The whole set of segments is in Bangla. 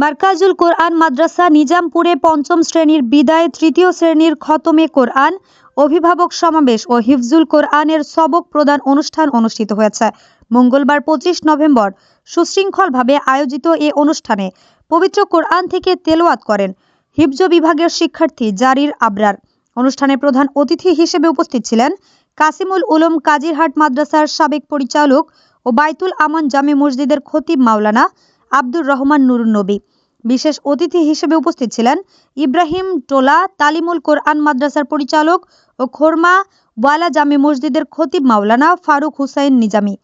মার্কাজুল কোরআন মাদ্রাসা নিজামপুরে পঞ্চম শ্রেণির বিদায় তৃতীয় শ্রেণির খতমে কোরআন অভিভাবক সমাবেশ ও হিফজুল কোরআনের সবক প্রদান অনুষ্ঠান অনুষ্ঠিত হয়েছে। মঙ্গলবার পঁচিশ নভেম্বর সুশৃঙ্খলভাবে আয়োজিত এ অনুষ্ঠানে পবিত্র কোরআন থেকে তেলাওয়াত করেন হিফজ বিভাগের শিক্ষার্থী জারির আবরার। অনুষ্ঠানে প্রধান অতিথি হিসেবে উপস্থিত ছিলেন কাসিমুল উলুম কাজিরহাট মাদ্রাসার সাবেক পরিচালক ও বাইতুল আমান জামে মসজিদের খতিব মাওলানা আব্দুর রহমান নুরুন নবী। বিশেষ অতিথি হিসেবে উপস্থিত ছিলেন ইব্রাহিম টোলা, তালিমুল কোরআন মাদ্রাসার পরিচালক ও খোরমা ওয়ালা জামি মসজিদের খতিব মাওলানা ফারুক হুসাইন নিজামী।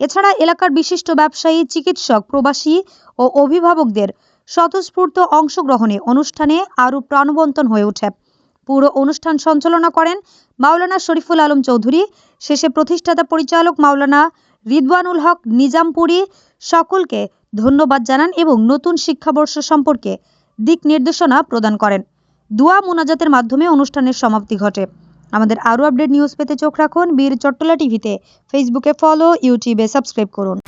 এছাড়া এলাকার বিশিষ্ট ব্যবসায়ী, চিকিৎসক, প্রবাসী ও অভিভাবকদের স্বতঃস্ফূর্ত অংশগ্রহণে অনুষ্ঠানে আরও প্রাণবন্তন হয়ে ওঠে। পুরো অনুষ্ঠান সঞ্চালনা করেন মাওলানা শরীফুল আলম চৌধুরী, শেষে প্রতিষ্ঠাতা পরিচালক মাওলানা রিদওয়ানুল হক নিজামপুরী, সকলকে ধন্যবাদ জানান এবং নতুন শিক্ষাবর্ষ সম্পর্কে দিক নির্দেশনা প্রদান করেন। দোয়া মোনাজাতের মাধ্যমে অনুষ্ঠানের সমাপ্তি ঘটে। আমাদের আরও আপডেট নিউজ পেতে চোখ রাখুন বীর চট্টলা টিভিতে। ফেসবুকে ফলো, ইউটিউবে সাবস্ক্রাইব করুন।